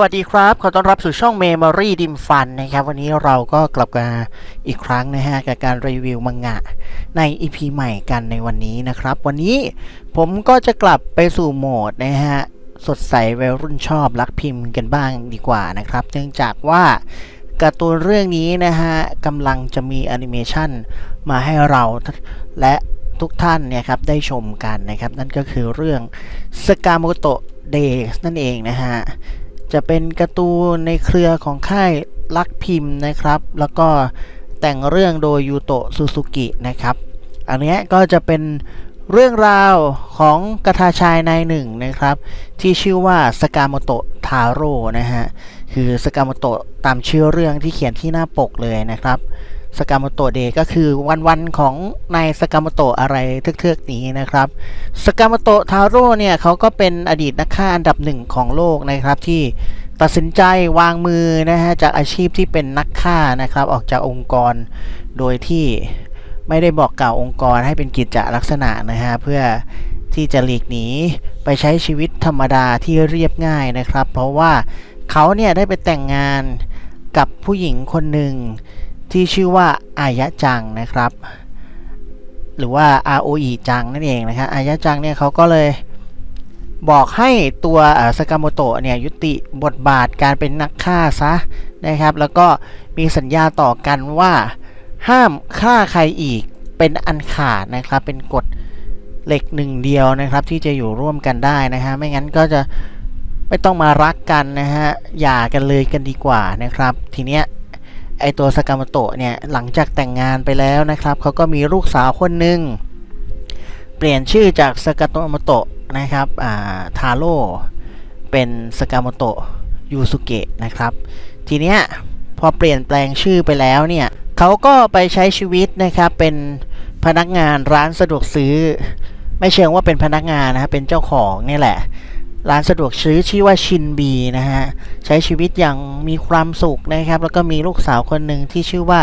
วัสดีครับ ขอต้อนรับสู่ช่อง Memory ดิมฟันนะครับ วันนี้เราก็กลับมาอีกครั้งนะฮะ กับการรีวิวมังงะใน EP ใหม่กันในวันนี้นะครับ วันนี้ผมก็จะกลับไปสู่โหมดนะฮะ สดใสวัยรุ่นชอบรักพิมพ์กันบ้างดีกว่านะครับ เนื่องจากว่าการ์ตูนเรื่องนี้นะฮะกำลังจะมีแอนิเมชันมาให้เราและทุกท่านเนี่ยครับได้ชมกันนะครับ นั่นก็คือเรื่องสกาโมโตเดย์นั่นเองนะฮะ จะเป็นการ์ตูนในเครือของค่ายลักพิมพ์นะครับ แล้วก็แต่งเรื่องโดยยูโตะซูซูกินะครับ อันนี้ก็จะเป็นเรื่องราวของกระทาชายนายหนึ่งนะครับ ที่ชื่อว่าสกาโมโตะทาโร่นะฮะ คือสกาโมโตะตามชื่อเรื่องที่เขียนที่หน้าปกเลยนะครับ สกามโตเดย์ก็คือวันๆของนายสกามโตอะไรเทือกๆนี้นะครับสกามโตทาโร่เนี่ยเขาก็เป็นอดีตนักฆ่าอันดับหนึ่งของโลกนะครับที่ตัดสินใจวางมือนะฮะจากอาชีพที่เป็นนักฆ่านะครับ ออกจากองค์กรโดยที่ไม่ได้บอกกล่าวองค์กรให้เป็นกิจจลักษณะนะฮะเพื่อที่จะหลีกหนีไปใช้ชีวิตธรรมดาที่เรียบง่ายนะครับ เพราะว่าเขาเนี่ยได้ไปแต่งงานกับผู้หญิงคนหนึ่ง ที่ชื่อว่าอายะจังนะครับ หรือว่า ROE จังนั่นเองนะครับอายะจังเนี่ยเขาก็เลยบอกให้ตัวสกาโมโตะเนี่ยยุติบทบาทการเป็นนักฆ่าซะนะครับ แล้วก็มีสัญญาต่อกันว่าห้ามฆ่าใครอีกเป็นอันขาดนะครับ เป็นกฎเหล็กหนึ่งเดียวนะครับ ที่จะอยู่ร่วมกันได้นะฮะไม่งั้นก็จะไม่ต้องมารักกันนะฮะหย่ากันเลยกันดีกว่านะครับ ทีเนี้ย ไอตัวสกามโตะเนี่ยหลังจากแต่งงานไปแล้วนะครับเขาก็มีลูกสาวคนหนึ่งเปลี่ยนชื่อจากสกาโมโตะนะครับอาทาโร่เป็นสกามโตะยูสุเกะนะครับ ทีเนี้ยพอเปลี่ยนแปลงชื่อไปแล้วเนี่ยเขาก็ไปใช้ชีวิตนะครับเป็นพนักงานร้านสะดวกซื้อ ไม่เชิงว่าเป็นพนักงานนะครับเป็นเจ้าของนี่แหละ ร้านสะดวกซื้อชื่อว่าชินบีนะฮะ ใช้ชีวิตอย่างมีความสุขนะครับ แล้วก็มีลูกสาวคนหนึ่งที่ชื่อว่า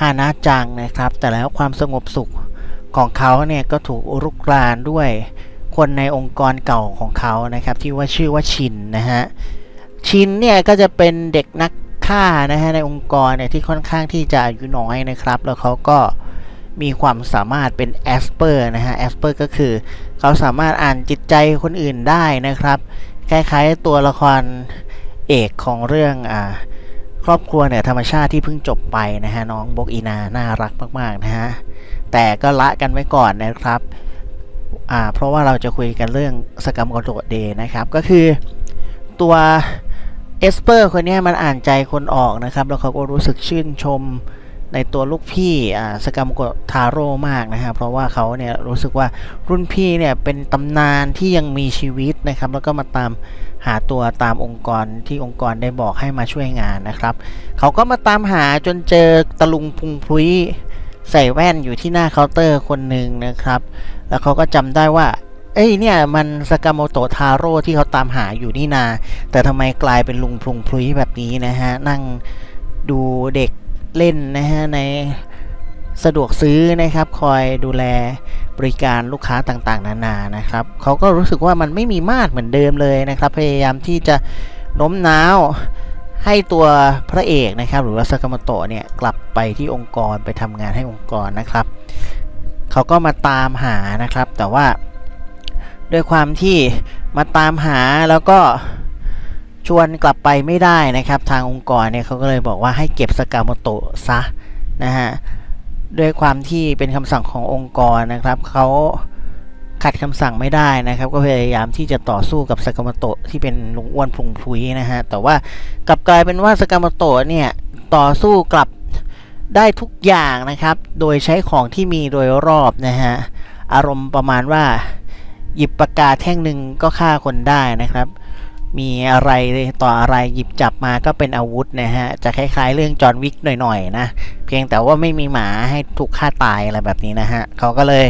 ฮานาจังนะครับ แต่แล้วความสงบสุขของเขาเนี่ยก็ถูกรุกรานด้วยคนในองค์กรเก่าของเขานะครับ ที่ว่าชื่อว่าชินนะฮะ ชินเนี่ยก็จะเป็นเด็กนักฆ่านะฮะในองค์กรเนี่ยที่ค่อนข้างที่จะอายุน้อยนะครับ แล้วเขาก็ มีความสามารถเป็นแอสเปอร์นะฮะแอสเปอร์ก็คือ เขาสามารถอ่านจิตใจคนอื่นได้นะครับ คล้ายๆตัวละครเอกของเรื่องอ่าครอบครัวเหนือธรรมชาติที่เพิ่งจบไปนะฮะน้องบกอีนา น่ารักมากๆนะฮะ แต่ก็ละกันไว้ก่อนนะครับอ่าเพราะว่าเราจะคุยกันเรื่องสกรรมกรโดดเดนะครับ ก็คือตัวเอสเปอร์คนนี้มันอ่านใจคนออกนะครับ แล้วเขาก็รู้สึกชื่นชม ในตัวลูกพี่อ่าสกามโกทาโร่มากนะฮะเพราะว่าเขาเนี่ยรู้สึกว่ารุ่นพี่เนี่ยเป็นตำนานที่ยังมีชีวิตนะครับ แล้วก็มาตามหาตัวตามองค์กรที่องค์กรได้บอกให้มาช่วยงานนะครับ เขาก็มาตามหาจนเจอตะลุงพุงพลุยใส่แว่นอยู่ที่หน้าเคาน์เตอร์คนหนึ่งนะครับ แล้วเขาก็จำได้ว่าเอ้ยเนี่ยมันสกามโมโตทาโร่ที่เขาตามหาอยู่นี่นา แต่ทำไมกลายเป็นลุงพุงพลุยแบบนี้นะฮะนั่งดูเด็ก เล่นนะฮะในสะดวกซื้อนะครับ คอยดูแลบริการลูกค้าต่างๆ นานานะครับเขาก็รู้สึกว่ามันไม่มีมาตรเหมือนเดิมเลยนะครับ พยายามที่จะโน้มน้าวให้ตัวพระเอกนะครับหรือว่าสกามโตะเนี่ยกลับไปที่องค์กรไปทำงานให้องค์กรนะครับเขาก็มาตามหานะครับ แต่ว่าด้วยความที่มาตามหาแล้วก็ ชวนกลับไปไม่ได้นะครับ ทางองค์กรเนี่ยเขาก็เลยบอกว่าให้เก็บสกามโตะซะนะฮะด้วยความที่เป็นคำสั่งขององค์กรนะครับเขาขัดคำสั่งไม่ได้นะครับ ก็พยายามที่จะต่อสู้กับสกามโตะที่เป็นลุงอ้วนพุงพุยนะฮะแต่ว่ากลับกลายเป็นว่าสกามโตะเนี่ยต่อสู้กลับได้ทุกอย่างนะครับ โดยใช้ของที่มีโดยรอบนะฮะอารมณ์ประมาณว่า หยิบปากกาแท่งหนึ่งก็ฆ่าคนได้นะครับ มีอะไรต่ออะไรหยิบจับมาก็เป็นอาวุธนะฮะ จะคล้ายๆ เรื่องจอห์นวิกหน่อยๆนะ เพียงแต่ว่าไม่มีหมาให้ถูกฆ่าตายอะไรแบบนี้นะฮะเขาก็เลย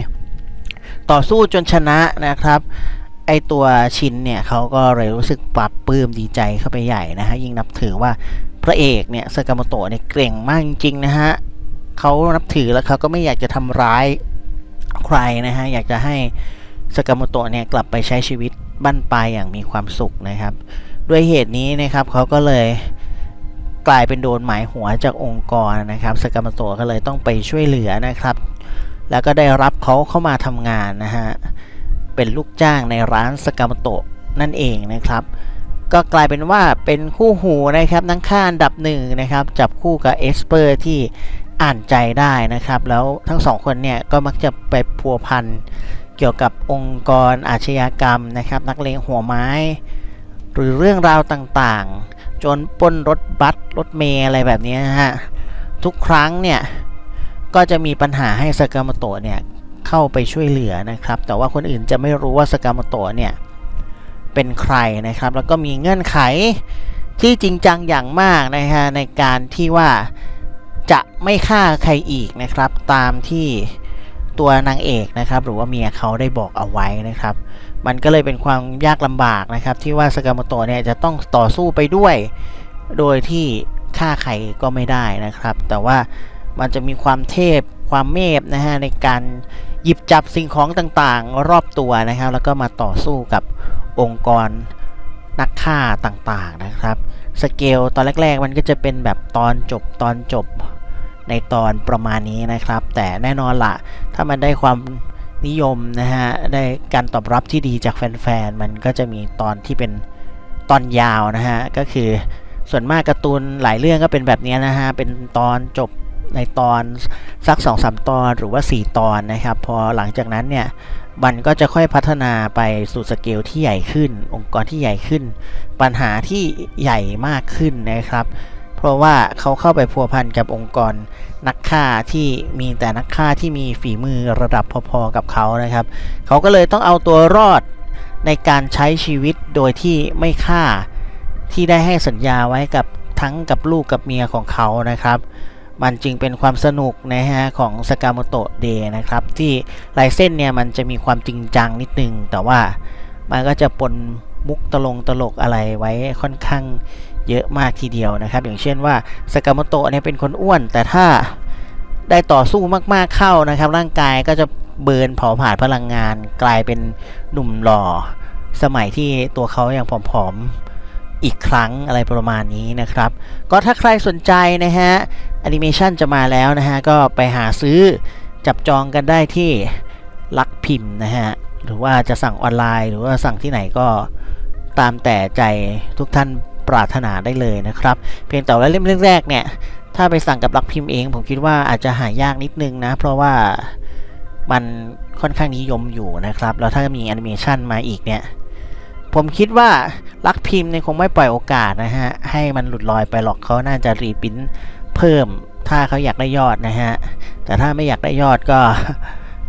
ต่อสู้จนชนะนะครับไอตัวชินเนี่ยเขาก็เลยรู้สึกปรับปลื้มดีใจเข้าไปใหญ่นะฮะยิ่งนับถือว่าพระเอกเนี่ยสกามโตะเนี่ยเก่งมากจริงๆนะฮะเขานับถือแล้วเขาก็ไม่อยากจะทำร้ายใครนะฮะอยากจะให้สกามโตะเนี่ยกลับไปใช้ชีวิต บั้นปลายอย่างมีความสุขนะครับ ด้วยเหตุนี้นะครับเขาก็เลยกลายเป็นโดนหมายหัวจากองค์กรนะครับสกามโตะก็เลยต้องไปช่วยเหลือนะครับ แล้วก็ได้รับเขาเข้ามาทำงานนะฮะเป็นลูกจ้างในร้านสกามโตะนั่นเองนะครับก็กลายเป็นว่าเป็นคู่หูนะครับนังค่าอันดับหนึ่งนะครับ จับคู่กับเอสเปอร์ที่อ่านใจได้นะครับ แล้วทั้งสองคนเนี่ยก็มักจะไปพัวพัน เกี่ยวกับองค์กรอาชญากรรมนะครับนักเลงหัวไม้ หรือเรื่องราวต่างๆ จนป้นรถบัสรถเมล์อะไรแบบนี้นะฮะทุกครั้งเนี่ยก็จะมีปัญหาให้สกามโตะเนี่ยเข้าไปช่วยเหลือนะครับ แต่ว่าคนอื่นจะไม่รู้ว่าสกามโตะเนี่ยเป็นใครนะครับ แล้วก็มีเงื่อนไขที่จริงจังอย่างมากนะฮะในการที่ว่าจะไม่ฆ่าใครอีกนะครับ ตามที่ ตัวนางเอกนะครับ หรือว่าเมียเขาได้บอกเอาไว้นะครับ มันก็เลยเป็นความยากลำบากนะครับ ที่ว่าสกามโตเนี่ยจะต้องต่อสู้ไปด้วย โดยที่ฆ่าใครก็ไม่ได้นะครับ แต่ว่ามันจะมีความเทพความเมพนะฮะในการหยิบจับสิ่งของต่างๆ รอบตัวนะครับ แล้วก็มาต่อสู้กับองค์กรนักฆ่าต่างๆนะครับ สเกลตอนแรก ๆ มันก็จะเป็นแบบตอนจบตอนจบ ในตอนประมาณนี้นะครับ แต่แน่นอนละถ้ามันได้ความนิยมนะฮะได้การตอบรับที่ดีจากแฟนๆมันก็จะมีตอนที่เป็นตอนยาวนะฮะก็คือส่วนมากการ์ตูนหลายเรื่องก็เป็นแบบนี้นะฮะเป็นตอนจบในตอนสัก2อสตอนหรือว่า 4 ตอนนะครับ พอหลังจากนั้นเนี่ยมันก็จะค่อยพัฒนาไปสู่สเกลที่ใหญ่ขึ้น องค์กรที่ใหญ่ขึ้น ปัญหาที่ใหญ่มากขึ้นนะครับ เพราะว่าเขาเข้าไปพัวพันกับองค์กรนักฆ่าที่มีแต่นักฆ่าที่มีฝีมือระดับพอๆกับเขานะครับ เขาก็เลยต้องเอาตัวรอดในการใช้ชีวิตโดยที่ไม่ฆ่าที่ได้ให้สัญญาไว้กับทั้งกับลูกกับเมียของเขานะครับ มันจึงเป็นความสนุกนะฮะของสกามโตะเดย์นะครับ ที่ลายเส้นเนี่ยมันจะมีความจริงจังนิดนึง แต่ว่ามันก็จะปน มุกตลงตลกอะไรไว้ค่อนข้างเยอะมากทีเดียวนะครับ อย่างเช่นว่าสกามโตะเนี่ยเป็นคนอ้วน แต่ถ้าได้ต่อสู้มากๆเข้านะครับ ร่างกายก็จะเบิร์นเผาผลาญพลังงาน กลายเป็นหนุ่มหล่อ สมัยที่ตัวเขายังผอมๆอีกครั้งอะไรประมาณนี้นะครับ ก็ถ้าใครสนใจนะฮะแอนิเมชันจะมาแล้วนะฮะ ก็ไปหาซื้อจับจองกันได้ที่ลักพิมพ์นะฮะ หรือว่าจะสั่งออนไลน์ หรือว่าสั่งที่ไหนก็ ตามแต่ใจทุกท่านปรารถนาได้เลยนะครับ เพียงแต่ว่าเล่มแรกเนี่ย ถ้าไปสั่งกับลักพิมพ์เอง ผมคิดว่าอาจจะหายากนิดนึงนะ เพราะว่ามันค่อนข้างนิยมอยู่นะครับ แล้วถ้ามีแอนิเมชันมาอีกเนี่ย ผมคิดว่าลักพิมพ์เนี่ยคงไม่ปล่อยโอกาสนะฮะ ให้มันหลุดลอยไปหรอกเขาน่าจะรีปรินท์เพิ่ม ถ้าเขาอยากได้ยอดนะฮะ แต่ถ้าไม่อยากได้ยอดก็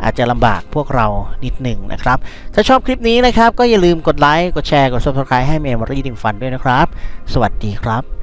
อาจจะลำบากพวกเรานิดหนึ่งนะครับ ถ้าชอบคลิปนี้นะครับ ก็อย่าลืมกดไลค์ กดแชร์ กด subscribe ให้เมมโมรี่ดิมฟันด้วยนะครับ สวัสดีครับ